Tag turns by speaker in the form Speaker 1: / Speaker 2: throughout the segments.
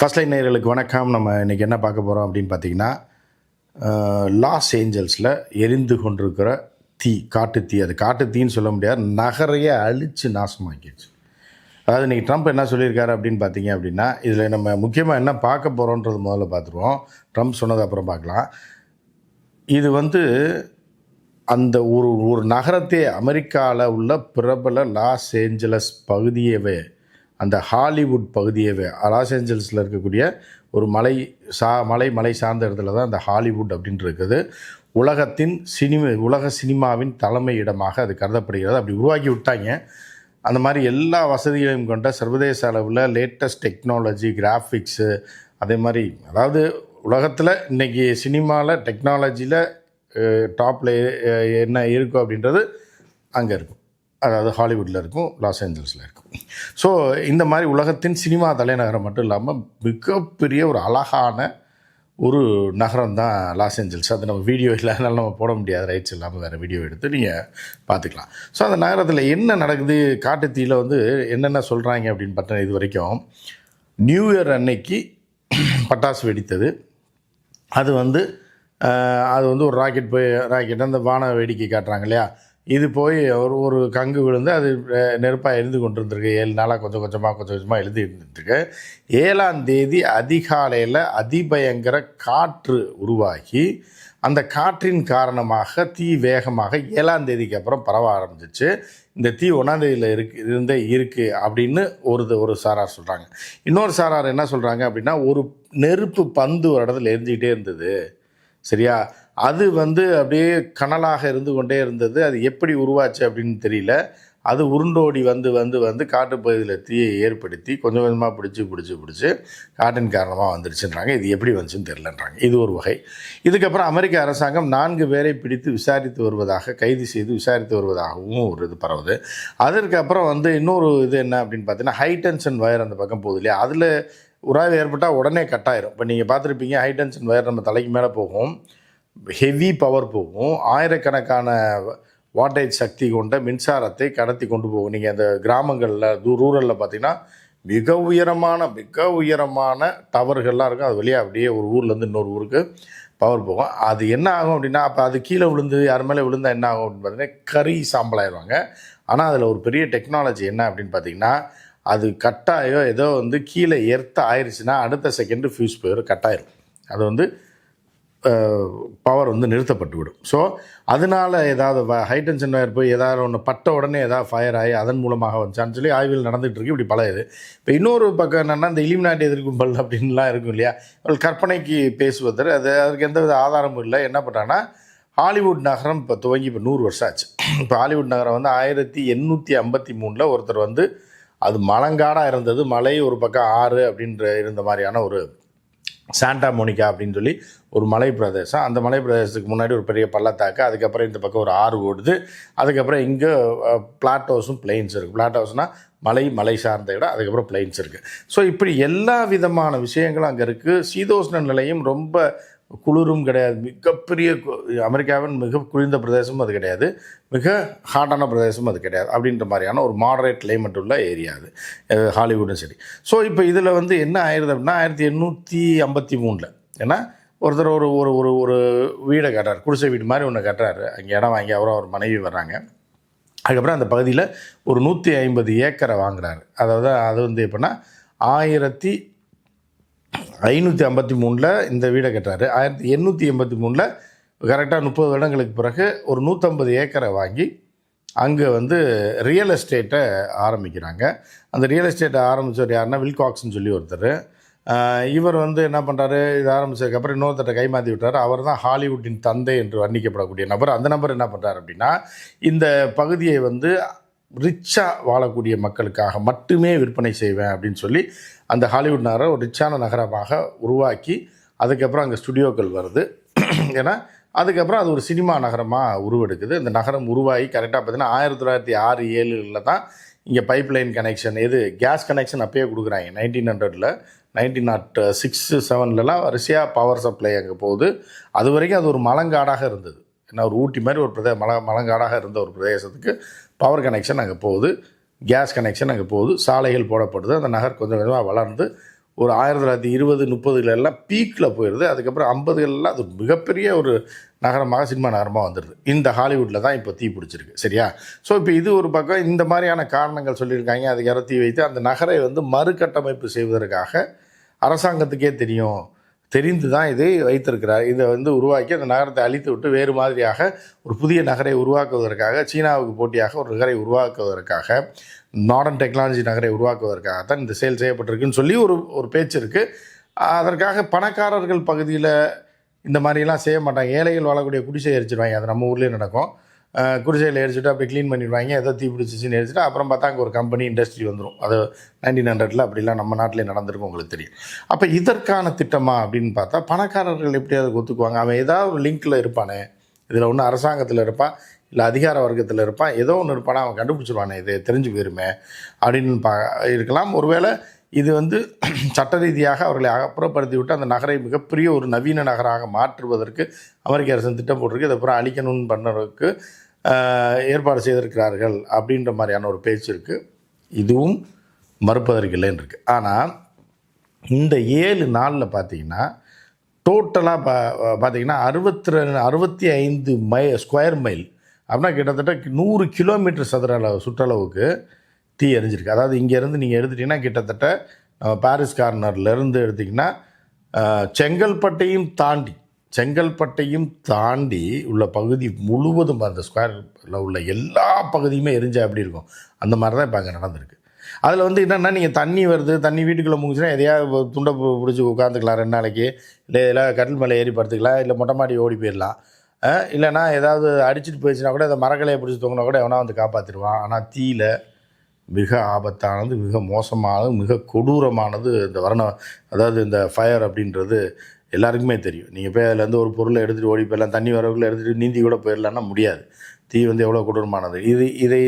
Speaker 1: first line நேர்களுக்கு வணக்கம் நம்ம இன்றைக்கி என்ன பார்க்க போகிறோம் அப்படின்னு பார்த்தீங்கன்னா லாஸ் ஏஞ்சல்ஸில் எரிந்து கொண்டிருக்கிற தீ காட்டு தீ அது காட்டு தீன்னு சொல்ல முடியாது நகரையே அழித்து நாசமாக்கிடுச்சு அதாவது இன்றைக்கி ட்ரம்ப் என்ன சொல்லியிருக்காரு அப்படின்னு பார்த்தீங்க அப்படின்னா இதில் நம்ம முக்கியமாக என்ன பார்க்க போகிறோன்றது முதல்ல பார்த்துருவோம் ட்ரம்ப் சொன்னது அப்புறம் பார்க்கலாம் இது வந்து அந்த ஒரு ஒரு நகரத்தை அமெரிக்காவில் உள்ள பிரபல லாஸ் ஏஞ்சலஸ் பகுதியவே அந்த ஹாலிவுட் பகுதியவே லாஸ் ஏஞ்சல்ஸில் இருக்கக்கூடிய ஒரு மலை சா மலை மலை சார்ந்த இடத்துல தான் அந்த ஹாலிவுட் அப்படின்ட்டு இருக்குது உலகத்தின் சினிமா உலக சினிமாவின் தலைமை இடமாக அது கருதப்படுகிறது அப்படி உருவாக்கி விட்டாங்க அந்த மாதிரி எல்லா வசதிகளையும் கொண்ட சர்வதேச அளவில் லேட்டஸ்ட் டெக்னாலஜி கிராஃபிக்ஸு அதே மாதிரி அதாவது உலகத்தில் இன்றைக்கி சினிமாவில் டெக்னாலஜியில் டாப்பில் என்ன இருக்கும் அப்படின்றது அங்கே இருக்கும் அதாவது ஹாலிவுட்டில் இருக்கும் லாஸ் ஏஞ்சல்ஸில் இருக்கும் ஸோ இந்த மாதிரி உலகத்தின் சினிமா தலைநகரம் மட்டும் இல்லாமல் மிகப்பெரிய ஒரு அழகான ஒரு நகரம் தான் லாஸ் ஏஞ்சல்ஸ் அது நம்ம வீடியோ இல்லாதனால நம்ம போட முடியாது ரைட்ஸ் இல்லாமல் வேறு வீடியோ எடுத்து நீங்கள் பார்த்துக்கலாம் ஸோ அந்த நகரத்தில் என்ன நடக்குது காட்டுத்தீயில் வந்து என்னென்ன சொல்கிறாங்க அப்படின்னு பார்த்தா இது வரைக்கும் நியூ இயர் அன்னைக்கு பட்டாசு வெடித்தது அது வந்து அது வந்து ஒரு ராக்கெட் போய் ராக்கெட் அந்த வான வேடிக்கை காட்டுறாங்க இல்லையா இது போய் ஒரு ஒரு கங்கு விழுந்து அது நெருப்பாக எழுந்து கொண்டு இருந்திருக்கு ஏழு நாளாக கொஞ்சம் கொஞ்சமாக கொஞ்சம் கொஞ்சமாக எழுதி இருந்துட்டுருக்கு ஏழாம் தேதி அதிகாலையில் அதிபயங்கர காற்று உருவாகி அந்த காற்றின் காரணமாக தீ வேகமாக ஏழாம் தேதிக்கு அப்புறம் பரவ ஆரம்பிச்சிச்சு இந்த தீ ஒன்றாந்தேதியில் இருக்கு இருந்தே இருக்குது அப்படின்னு ஒரு ஒரு சாரார் சொல்கிறாங்க இன்னொரு சாரார் என்ன சொல்கிறாங்க அப்படின்னா ஒரு நெருப்பு பந்து ஒரு இடத்துல எரிஞ்சிக்கிட்டே இருந்தது சரியா அது வந்து அப்படியே கனலாக இருந்து கொண்டே இருந்தது அது எப்படி உருவாச்சு அப்படின்னு தெரியல அது உருண்டோடி வந்து வந்து வந்து காட்டுப்பகுதியில் தீயை ஏற்படுத்தி கொஞ்சம் கொஞ்சமாக பிடிச்சி பிடிச்சி பிடிச்சி காட்டின் காரணமாக வந்துருச்சுன்றாங்க இது எப்படி வந்துச்சுன்னு தெரிலன்றாங்க இது ஒரு வகை இதுக்கப்புறம் அமெரிக்க அரசாங்கம் நான்கு பேரை பிடித்து விசாரித்து வருவதாக கைது செய்து விசாரித்து வருவதாகவும் ஒரு இது பரவுது அதற்கப்புறம் வந்து இன்னொரு இது என்ன அப்படின்னு பார்த்தீங்கன்னா ஹை டென்ஷன் வயர் அந்த பக்கம் போகுது இல்லையா அதில் உராய்வு ஏற்பட்டால் உடனே கட்டாயிரும் இப்போ நீங்கள் பார்த்துருப்பீங்க ஹை டென்ஷன் வயர் நம்ம தலைக்கு மேலே போகும் ஹெவி பவர் போகும் ஆயிரக்கணக்கான வாட்டேஜ் சக்தி கொண்ட மின்சாரத்தை கடத்தி கொண்டு போகும் நீங்கள் அந்த கிராமங்களில் தூ ரூரலில் பார்த்தீங்கன்னா மிக உயரமான மிக உயரமான டவர்கள்லாம் இருக்கும் அது வழியாக அப்படியே ஒரு ஊர்லேருந்து இன்னொரு ஊருக்கு பவர் போகும் அது என்ன ஆகும் அப்படின்னா அப்போ அது கீழே விழுந்து யார் மேலே விழுந்தால் என்ன ஆகும் அப்படின்னு பார்த்தீங்கன்னா கறி சாம்பலாயிடுவாங்க ஆனால் அதில் ஒரு பெரிய டெக்னாலஜி என்ன அப்படின்னு பார்த்தீங்கன்னா அது கட்டாயோ ஏதோ வந்து கீழே எர்த்த ஆயிடுச்சுன்னா அடுத்த செகண்டு ஃபியூஸ் போயிடும் கட்டாயிரும் அது வந்து பவர் வந்து நிறுத்தப்பட்டுவிடும் ஸோ அதனால் ஏதாவது ஹைடென்ஷன் டென்ஷன் போய் ஏதாவது ஒன்று பட்ட உடனே ஏதாவது ஃபயர் ஆகி அதன் மூலமாக வந்துச்சான்னு சொல்லி ஆய்வில் நடந்துகிட்டு இப்படி பழையது இப்போ இன்னொரு பக்கம் என்னென்னா இந்த இலிமினாட்டி எதிர்க்கும் பல் அப்படின்லாம் இருக்கும் இல்லையா கற்பனைக்கு பேசுவதர் அது அதுக்கு எந்த வித ஆதாரமும் இல்லை என்ன பண்ணுறாங்கன்னா ஹாலிவுட் நகரம் இப்போ துவங்கி இப்போ நூறு வருஷம் ஆச்சு இப்போ ஹாலிவுட் நகரம் வந்து ஆயிரத்தி எண்ணூற்றி ஐம்பத்தி மூணில் ஒருத்தர் வந்து அது மலங்காடாக இருந்தது மலை ஒரு பக்கம் ஆறு அப்படின்ற இருந்த மாதிரியான ஒரு சாண்டா மோனிகா அப்படின்னு சொல்லி ஒரு மலை பிரதேசம் அந்த மலை பிரதேசத்துக்கு முன்னாடி ஒரு பெரிய பள்ளத்தாக்கு அதுக்கப்புறம் இந்த பக்கம் ஒரு ஆறு ஓடுது அதுக்கப்புறம் இங்கே பிளாட்டோஸும் பிளெயின்ஸ் இருக்குது பிளாட்டோஸ்னால் மலை மலை சார்ந்த இடம் அதுக்கப்புறம் பிளெயின்ஸ் இருக்குது ஸோ இப்படி எல்லா விதமான விஷயங்களும் அங்கே இருக்குது சீதோஷ்ண நிலையும் ரொம்ப குளிரும் கிடையாது மிகப்பெரிய அமெரிக்காவின் மிக குளிர்ந்த பிரதேசமும் அது கிடையாது மிக ஹாட்டான பிரதேசமும் அது கிடையாது அப்படின்ற மாதிரியான ஒரு மாடரேட் கிளைமேட் உள்ள ஏரியா அது ஹாலிவுட்டும் சரி ஸோ இப்போ இதில் வந்து என்ன ஆயிடுது அப்படின்னா ஆயிரத்தி எண்ணூற்றி ஐம்பத்தி மூணில் ஏன்னா ஒருத்தர் ஒரு ஒரு ஒரு ஒரு வீடை கட்டுறாரு குடிசை வீடு மாதிரி ஒன்று கட்டுறாரு அங்கே இடம் வாங்கி அவரும் அவர் மனைவி வர்றாங்க அதுக்கப்புறம் அந்த பகுதியில் ஒரு நூற்றி ஐம்பது ஏக்கரை வாங்குறாரு அதாவது அது வந்து எப்படின்னா ஆயிரத்தி ஐநூற்றி ஐம்பத்தி மூணில் இந்த வீடை கட்டுறாரு ஆயிரத்தி எண்ணூற்றி எண்பத்தி மூணில் கரெக்டாக முப்பது வருடங்களுக்கு பிறகு ஒரு நூற்றம்பது ஏக்கரை வாங்கி அங்கே வந்து ரியல் எஸ்டேட்டை ஆரம்பிக்கிறாங்க அந்த ரியல் எஸ்டேட்டை ஆரம்பித்தவர் யாருன்னா வில்காக்ஸ்னு சொல்லி ஒருத்தர் இவர் வந்து என்ன பண்ணுறாரு இது ஆரம்பித்ததுக்கப்புறம் இன்னொருத்தரை கைமாற்றி விட்டார் அவர் தான் ஹாலிவுட்டின் தந்தை என்று வர்ணிக்கப்படக்கூடிய நபர் அந்த நபர் என்ன பண்ணுறாரு அப்படின்னா இந்த பகுதியை வந்து ரிச்சாக வாழக்கூடிய மக்களுக்காக மட்டுமே விற்பனை செய்வேன் அப்படின்னு சொல்லி அந்த ஹாலிவுட் நகரம் ஒரு ரிச்சான நகரமாக உருவாக்கி அதுக்கப்புறம் அங்கே ஸ்டுடியோக்கள் வருது ஏன்னா அதுக்கப்புறம் அது ஒரு சினிமா நகரமாக உருவெடுக்குது இந்த நகரம் உருவாகி கரெக்டாக பார்த்தீங்கன்னா ஆயிரத்தி தொள்ளாயிரத்தி ஆறு ஏழில் தான் இங்கே பைப் லைன் கனெக்ஷன் எது கேஸ் கனெக்ஷன் அப்பயே கொடுக்குறாங்க நைன்டீன் ஹண்ட்ரடில் நைன்டீன் நாட் சிக்ஸு செவன்லலாம் வரிசையாக பவர் சப்ளை அங்கே போகுது அது வரைக்கும் அது ஒரு மலங்காடாக இருந்தது ஏன்னா ஒரு ஊட்டி மாதிரி ஒரு பிரதே மல மலங்காடாக இருந்த ஒரு பிரதேசத்துக்கு பவர் கனெக்ஷன் அங்கே போகுது கேஸ் கனெக்ஷன் அங்கே போகுது சாலைகள் போடப்படுது அந்த நகர் கொஞ்சம் கொஞ்சமாக வளர்ந்து ஒரு ஆயிரத்தி தொள்ளாயிரத்தி இருபது முப்பதுகளெல்லாம் பீக்கில் போயிடுது அதுக்கப்புறம் ஐம்பதுகளெல்லாம் அது மிகப்பெரிய ஒரு நகரமாக சினிமா நகரமாக வந்துடுது இந்த ஹாலிவுட்டில் தான் இப்போ தீ பிடிச்சிருக்கு சரியா ஸோ இப்போ இது ஒரு பக்கம் இந்த மாதிரியான காரணங்கள் சொல்லியிருக்காங்க அதுக்கு இறத்தி தீ வைத்து அந்த நகரை வந்து மறுகட்டமைப்பு செய்வதற்காக அரசாங்கத்துக்கே தெரியும் தெரிந்து தான் இதை வைத்திருக்கிறார் இதை வந்து உருவாக்கி அந்த நகரத்தை அழித்து விட்டு வேறு மாதிரியாக ஒரு புதிய நகரை உருவாக்குவதற்காக சீனாவுக்கு போட்டியாக ஒரு நகரை உருவாக்குவதற்காக மாடர்ன் டெக்னாலஜி நகரை உருவாக்குவதற்காக தான் இந்த செயல் செய்யப்பட்டிருக்குன்னு சொல்லி ஒரு ஒரு பேச்சு இருக்குது அதற்காக பணக்காரர்கள் பகுதியில் இந்த மாதிரிலாம் செய்ய மாட்டாங்க ஏழைகள் வாழக்கூடிய குடிசை எரிச்சிடுவாங்க அது நம்ம ஊர்லேயே நடக்கும் குடிசையில் எரிச்சுட்டு அப்படி க்ளீன் பண்ணிடுவாங்க ஏதோ தீ பிடிச்சிச்சின்னு எரிச்சுட்டு அப்புறம் பார்த்தா அங்கே ஒரு கம்பெனி இண்டஸ்ட்ரி வந்துடும் அது நைன்டீன் ஹண்ட்ரட்ல அப்படிலாம் நம்ம நாட்டிலே நடந்திருக்கும் உங்களுக்கு தெரியும் அப்போ இதற்கான திட்டமா அப்படின்னு பார்த்தா பணக்காரர்கள் எப்படியாவது ஒத்துக்குவாங்க அவன் ஏதாவது ஒரு லிங்க்கில் இருப்பானே இதில் ஒன்று அரசாங்கத்தில் இருப்பான் இல்லை அதிகார வர்க்கத்தில் இருப்பான் ஏதோ ஒன்று இருப்பானா அவன் கண்டுபிடிச்சிருவானே இது தெரிஞ்சு போயிருமே அப்படின்னு பா இருக்கலாம் ஒருவேளை இது வந்து சட்ட ரீதியாக அவர்களை அப்புறப்படுத்திவிட்டு அந்த நகரை மிகப்பெரிய ஒரு நவீன நகராக மாற்றுவதற்கு அமெரிக்க அரசு திட்டம் போட்டிருக்கு இதை அப்புறம் அழிக்கணும்னு பண்ணுறதுக்கு ஏற்பாடு செய்திருக்கிறார்கள் அப்படின்ற மாதிரியான ஒரு பேச்சு இருக்குது இதுவும் மறுப்பதற்கு இல்லைன்னு இருக்குது ஆனால் இந்த ஏழு நாளில் பார்த்தீங்கன்னா டோட்டலாக பா பார்த்தீங்கன்னா அறுபத்தி ரெண்டு அறுபத்தி ஐந்து மை ஸ்கொயர் மைல் அப்படின்னா கிட்டத்தட்ட நூறு கிலோமீட்டர் சதுர அளவு சுற்றளவுக்கு தீ எரிஞ்சிருக்கு அதாவது இங்கேருந்து நீங்கள் எடுத்துட்டிங்கன்னா கிட்டத்தட்ட பாரிஸ் கார்னர்லேருந்து எடுத்திங்கன்னா செங்கல்பட்டையும் தாண்டி செங்கல்பட்டையும் தாண்டி உள்ள பகுதி முழுவதும் அந்த ஸ்கொயரில் உள்ள எல்லா பகுதியுமே எரிஞ்சால் எப்படி இருக்கும் அந்த மாதிரி தான் இப்போ அங்கே நடந்திருக்கு அதில் வந்து என்னென்னா நீங்கள் தண்ணி வருது தண்ணி வீட்டுக்குள்ளே முடிஞ்சுன்னா எதையாவது துண்டை பிடிச்சி உட்காந்துக்கலாம் ரெண்டு நாளைக்கு இல்லை இதில் கட்டில் மேலே ஏறி படுத்துக்கலாம் இல்லை மொட்டை மாடி ஓடி போயிடலாம் இல்லைனா ஏதாவது அடிச்சுட்டு போயிடுச்சுன்னா கூட இந்த மரக்கலையை பிடிச்சி தூங்கினா கூட எவனா வந்து காப்பாற்றிடுவான் ஆனால் தீயில் மிக ஆபத்தானது மிக மோசமானது மிக கொடூரமானது இந்த வரண அதாவது இந்த ஃபயர் அப்படின்றது எல்லாருக்குமே தெரியும் நீங்கள் போய் அதில் வந்து ஒரு பொருளை எடுத்துகிட்டு ஓடி போயிடலாம் தண்ணி வரவுகளை எடுத்துகிட்டு நீந்தி கூட போயிடலான்னா முடியாது தீ வந்து எவ்வளோ கொடூரமானது இது இதை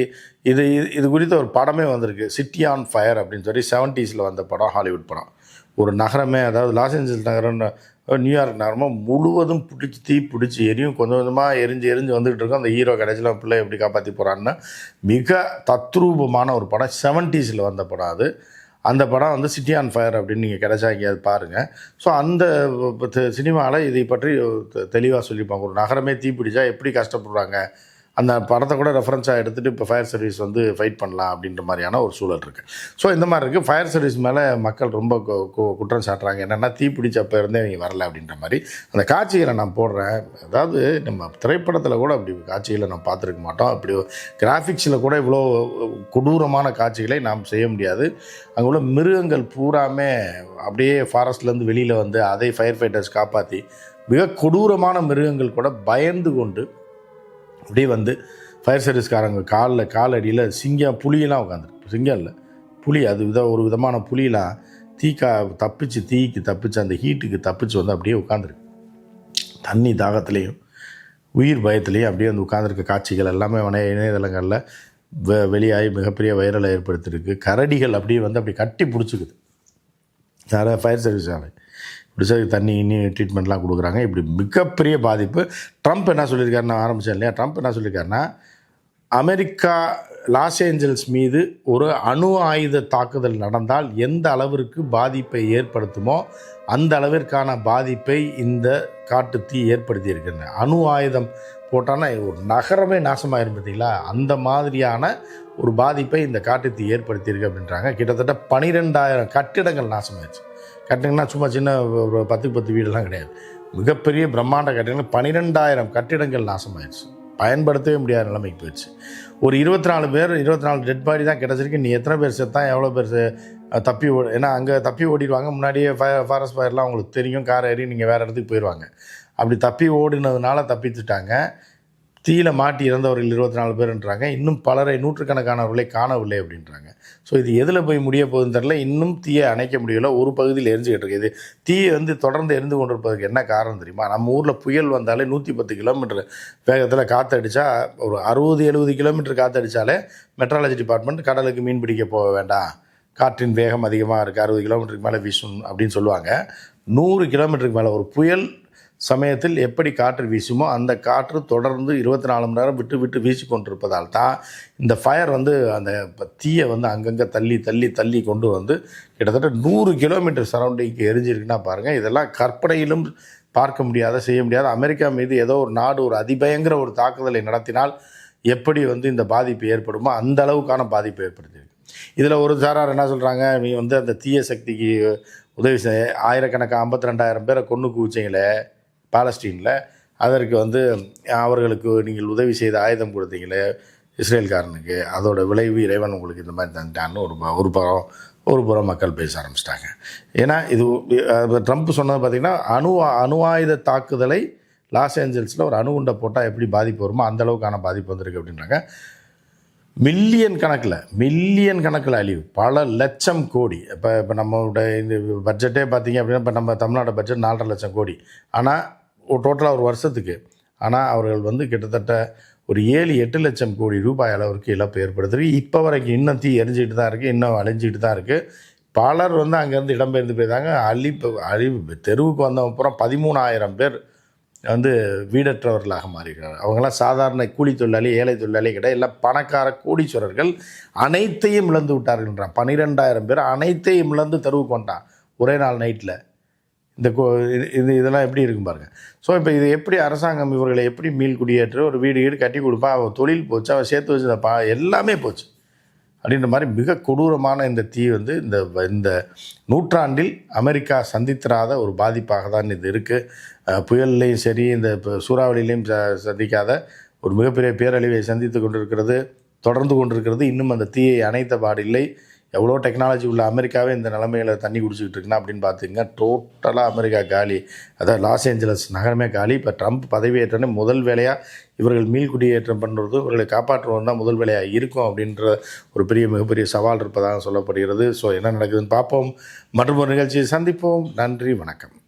Speaker 1: இது இது குறித்த ஒரு படமே வந்திருக்கு சிட்டி ஆன் ஃபயர் அப்படின்னு சொல்லி செவன்டீஸில் வந்த படம் ஹாலிவுட் படம் ஒரு நகரமே அதாவது லாஸ் ஏஞ்சல்ஸ் நகரம் நியூயார்க் நகரமாக முழுவதும் பிடிச்சி தீ பிடிச்சி எரியும் கொஞ்சம் கொஞ்சமாக எரிஞ்சு எரிஞ்சு வந்துகிட்டு இருக்கோம் அந்த ஹீரோ கடைசியில் பிள்ளை எப்படி காப்பாற்றி போகிறான்னு மிக தத்ரூபமான ஒரு படம் செவன்டீஸில் வந்த படம் அது அந்த படம் வந்து சிட்டி ஆன் ஃபயர் அப்படின்னு நீங்கள் கிடச்சா எங்கேயாவது பாருங்கள் ஸோ அந்த சினிமாவில் இதை பற்றி தெளிவாக சொல்லியிருப்பாங்க ஒரு நகரமே தீ பிடிச்சா எப்படி கஷ்டப்படுறாங்க அந்த படத்தை கூட ரெஃபரன்ஸாக எடுத்துகிட்டு இப்போ ஃபயர் சர்வீஸ் வந்து ஃபைட் பண்ணலாம் அப்படின்ற மாதிரியான ஒரு சூழல் இருக்குது ஸோ இந்த மாதிரி இருக்குது ஃபயர் சர்வீஸ் மேலே மக்கள் ரொம்ப குற்றம் சாட்டுறாங்க என்னென்னா தீப்பிடிச்சப்போ இருந்தே இவங்க வரல அப்படின்ற மாதிரி அந்த காட்சிகளை நான் போடுறேன் அதாவது நம்ம திரைப்படத்தில் கூட அப்படி காட்சிகளை நான் பார்த்துருக்க மாட்டோம் அப்படி கிராஃபிக்ஸில் கூட இவ்வளோ கொடூரமான காட்சிகளை நாம் செய்ய முடியாது அங்கே உள்ள மிருகங்கள் பூராமே அப்படியே ஃபாரஸ்ட்லேருந்து வெளியில் வந்து அதை ஃபயர் ஃபைட்டர்ஸ் காப்பாற்றி மிக கொடூரமான மிருகங்கள் கூட பயந்து கொண்டு அப்படியே வந்து ஃபயர் சர்வீஸ்காரங்க காலில் காலடியில் சிங்கம் புளியெல்லாம் உட்காந்துருக்கு சிங்கம் இல்லை புளி அது வித ஒரு விதமான புளியெலாம் தீக்கா தப்பிச்சு தீக்கு தப்பிச்சு அந்த ஹீட்டுக்கு தப்பிச்சு வந்து அப்படியே உட்காந்துருக்கு தண்ணி தாகத்துலேயும் உயிர் பயத்துலேயும் அப்படியே வந்து உட்காந்துருக்க காட்சிகள் எல்லாமே வன இணையதளங்களில் வெ வெளியாகி மிகப்பெரிய வைரலை ஏற்படுத்தியிருக்கு கரடிகள் அப்படியே வந்து அப்படி கட்டி பிடிச்சிக்குது யாராவது ஃபயர் சர்வீஸ் ஆலை ரிசர்வ் தண்ணி இன்னி ட்ரீட்மெண்ட்லாம் கொடுக்குறாங்க இப்படி மிகப்பெரிய பாதிப்பு ட்ரம்ப் என்ன சொல்லியிருக்காருன்னு ஆரம்பித்தேன் இல்லையா ட்ரம்ப் என்ன சொல்லியிருக்காருன்னா அமெரிக்கா லாஸ் ஏஞ்சல்ஸ் மீது ஒரு அணு ஆயுத தாக்குதல் நடந்தால் எந்த அளவிற்கு பாதிப்பை ஏற்படுத்துமோ அந்த அளவிற்கான பாதிப்பை இந்த காட்டு தீ ஏற்படுத்தி அணு ஆயுதம் போட்டானா ஒரு நகரமே நாசமாயிரும் பார்த்தீங்களா அந்த மாதிரியான ஒரு பாதிப்பை இந்த காட்டு தீ ஏற்படுத்தியிருக்கு அப்படின்றாங்க கிட்டத்தட்ட பனிரெண்டாயிரம் கட்டிடங்கள் நாசமாயிடுச்சு கட்டிங்கன்னா சும்மா சின்ன ஒரு பத்துக்கு பத்து வீடெல்லாம் கிடையாது மிகப்பெரிய பிரம்மாண்ட கட்டிடங்கள் பன்னிரெண்டாயிரம் கட்டிடங்கள் நாசமாயிடுச்சு பயன்படுத்தவே முடியாத நிலைமைக்கு போயிடுச்சு ஒரு இருபத்தி நாலு பேர் இருபத்தி நாலு டெட் பாடி தான் கிடச்சிருக்கு நீ எத்தனை பேர் செத்தான் எவ்வளோ பேர் தப்பி ஓ ஏன்னா அங்கே தப்பி ஓடிடுவாங்க முன்னாடியே ஃபயர் ஃபாரஸ்ட் ஃபயர்லாம் உங்களுக்கு தெரியும் கார் ஏறி நீங்கள் வேறு இடத்துக்கு போயிடுவாங்க அப்படி தப்பி ஓடினதுனால தப்பித்துட்டாங்க தீயில மாட்டி இறந்தவர்கள் இருபத்தி நாலு பேருன்றாங்க இன்னும் பலரை நூற்றுக்கணக்கானவர்களை காணவில்லை அப்படின்றாங்க ஸோ இது எதில் போய் முடிய போகுதுன்னு தெரில இன்னும் தீயை அணைக்க முடியல ஒரு பகுதியில் எரிஞ்சுக்கிட்டு இருக்குது தீயை வந்து தொடர்ந்து எரிந்து கொண்டிருப்பதற்கு என்ன காரணம் தெரியுமா நம்ம ஊரில் புயல் வந்தாலே நூற்றி பத்து கிலோமீட்டர் வேகத்தில் காற்றடிச்சா ஒரு அறுபது எழுபது கிலோமீட்டர் காற்றடிச்சாலே மெட்ராலஜி டிபார்ட்மெண்ட் கடலுக்கு மீன் பிடிக்க போக வேண்டாம் காற்றின் வேகம் அதிகமாக இருக்குது அறுபது கிலோமீட்டருக்கு மேலே வீசும் அப்படின்னு சொல்லுவாங்க நூறு கிலோமீட்டருக்கு மேலே ஒரு புயல் சமயத்தில் எப்படி காற்று வீசுமோ அந்த காற்று தொடர்ந்து இருபத்தி நாலு மணி நேரம் விட்டு விட்டு வீசி கொண்டிருப்பதால் தான் இந்த ஃபயர் வந்து அந்த தீயை வந்து அங்கங்கே தள்ளி தள்ளி தள்ளி கொண்டு வந்து கிட்டத்தட்ட நூறு கிலோமீட்டர் சரௌண்டிங்க்கு எரிஞ்சிருக்குன்னா பாருங்கள் இதெல்லாம் கற்பனையிலும் பார்க்க முடியாத செய்ய முடியாத அமெரிக்கா மீது ஏதோ ஒரு நாடு ஒரு அதிபயங்கர ஒரு தாக்குதலை நடத்தினால் எப்படி வந்து இந்த பாதிப்பு ஏற்படுமோ அந்த அளவுக்கான பாதிப்பு ஏற்படுத்தியிருக்கு இதில் ஒரு சாரார் என்ன சொல்கிறாங்க நீ வந்து அந்த தீய சக்திக்கு உதவி செய்ய ஆயிரக்கணக்காக ஐம்பத்தி ரெண்டாயிரம் பேரை கொண்டு குவிச்சிங்களே பாலஸ்டீனில் அதற்கு வந்து அவர்களுக்கு நீங்கள் உதவி செய்து ஆயுதம் கொடுத்தீங்களே இஸ்ரேல்காரனுக்கு அதோட விளைவு இறைவன் உங்களுக்கு இந்த மாதிரி தந்துட்டான்னு ஒரு ஒரு புறம் ஒரு புறம் மக்கள் பேச ஆரம்பிச்சிட்டாங்க ஏன்னா இது ட்ரம்ப் சொன்னது பார்த்திங்கன்னா அணு அணு ஆயுத தாக்குதலை லாஸ் ஏஞ்சல்ஸில் ஒரு அணுகுண்டை போட்டால் எப்படி பாதிப்பு வருமோ அந்தளவுக்கான பாதிப்பு வந்திருக்கு அப்படின்றாங்க மில்லியன் கணக்கில் மில்லியன் கணக்கில் அழிவு பல லட்சம் கோடி இப்போ இப்போ நம்மளோட இந்த பட்ஜெட்டே பார்த்திங்க அப்படின்னா இப்போ நம்ம தமிழ்நாடு பட்ஜெட் நாலரை லட்சம் கோடி ஆனால் டோட்டலாக ஒரு வருஷத்துக்கு ஆனால் அவர்கள் வந்து கிட்டத்தட்ட ஒரு ஏழு எட்டு லட்சம் கோடி ரூபாய் அளவிற்கு இழப்பு ஏற்படுத்துது இப்போ வரைக்கும் இன்னும் தீ எரிஞ்சிக்கிட்டு தான் இருக்குது இன்னும் அழிஞ்சிக்கிட்டு தான் இருக்குது பலர் வந்து அங்கேருந்து இடம்பெயர்ந்து போயிருந்தாங்க அழிப்பு அழிவு தெருவுக்கு வந்த அப்புறம் பதிமூணாயிரம் பேர் வந்து வீடற்றவர்களாக மாறுகிறார் அவங்களாம் சாதாரண கூலி தொழிலாளி ஏழை தொழிலாளி கிடையாது இல்லை பணக்கார கோடீஸ்வரர்கள் அனைத்தையும் இழந்து விட்டார்கள்ன்றான் பன்னிரெண்டாயிரம் பேர் அனைத்தையும் இழந்து தெருவுக்கு கொண்டான் ஒரே நாள் நைட்டில் இந்த கோ இது இதெல்லாம் எப்படி இருக்கும் பாருங்கள் ஸோ இப்போ இது எப்படி அரசாங்கம் இவர்களை எப்படி மீள் குடியேற்று ஒரு வீடு வீடு கட்டி கொடுப்பா அவள் தொழில் போச்சு அவள் சேர்த்து வச்சு பா எல்லாமே போச்சு அப்படின்ற மாதிரி மிக கொடூரமான இந்த தீ வந்து இந்த இந்த நூற்றாண்டில் அமெரிக்கா சந்தித்திராத ஒரு பாதிப்பாக தான் இது இருக்குது புயல்லையும் சரி இந்த சூறாவளியிலையும் ச சந்திக்காத ஒரு மிகப்பெரிய பேரழிவை சந்தித்து கொண்டிருக்கிறது தொடர்ந்து கொண்டிருக்கிறது இன்னும் அந்த தீயை அணைத்த பாடில்லை எவ்வளோ டெக்னாலஜி உள்ள அமெரிக்காவே இந்த நிலமையில் தண்ணி குடிச்சிக்கிட்டு இருக்குன்னா அப்படின்னு பார்த்துங்க டோட்டலாக அமெரிக்கா காலி அதாவது லாஸ் ஏஞ்சலஸ் நகரமே காலி இப்போ ட்ரம்ப் பதவியேற்றனே முதல் வேலையாக இவர்கள் மீள்குடியேற்றம் பண்ணுறது இவர்களை காப்பாற்றுவது தான் முதல் வேலையாக இருக்கும் அப்படின்ற ஒரு பெரிய மிகப்பெரிய சவால் இருப்பதாக சொல்லப்படுகிறது ஸோ என்ன நடக்குதுன்னு பார்ப்போம் மற்றும் ஒரு நிகழ்ச்சியை சந்திப்போம் நன்றி வணக்கம்